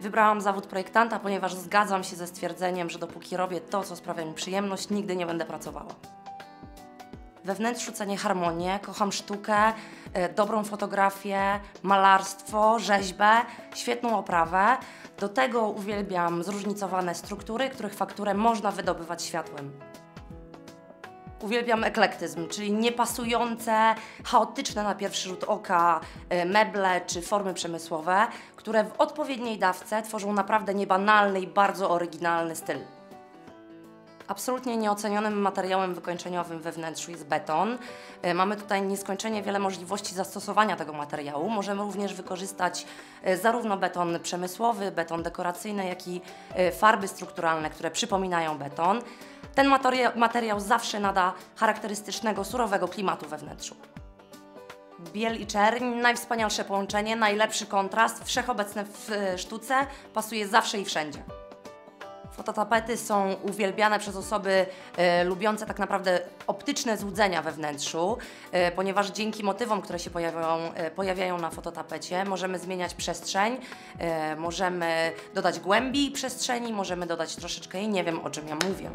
Wybrałam zawód projektanta, ponieważ zgadzam się ze stwierdzeniem, że dopóki robię to, co sprawia mi przyjemność, nigdy nie będę pracowała. We wnętrzu cenię harmonię, kocham sztukę, e, dobrą fotografię, malarstwo, rzeźbę, świetną oprawę. Do tego uwielbiam zróżnicowane struktury, których fakturę można wydobywać światłem. Uwielbiam eklektyzm, czyli niepasujące, chaotyczne na pierwszy rzut oka e, meble czy formy przemysłowe, które w odpowiedniej dawce tworzą naprawdę niebanalny i bardzo oryginalny styl. Absolutnie nieocenionym materiałem wykończeniowym we wnętrzu jest beton. E, Mamy tutaj nieskończenie wiele możliwości zastosowania tego materiału. Możemy również wykorzystać e, zarówno beton przemysłowy, beton dekoracyjny, jak i farby strukturalne, które przypominają beton. Ten materiał, zawsze nada charakterystycznego, surowego klimatu we wnętrzu. Biel i czerń, najwspanialsze połączenie, najlepszy kontrast, wszechobecne w e, sztuce, pasuje zawsze i wszędzie. Fototapety są uwielbiane przez osoby e, lubiące tak naprawdę optyczne złudzenia we wnętrzu, e, ponieważ dzięki motywom, które się pojawiają, e, pojawiają na fototapecie, możemy zmieniać przestrzeń, e, możemy dodać głębi przestrzeni, możemy dodać troszeczkę jej, nie wiem o czym ja mówię.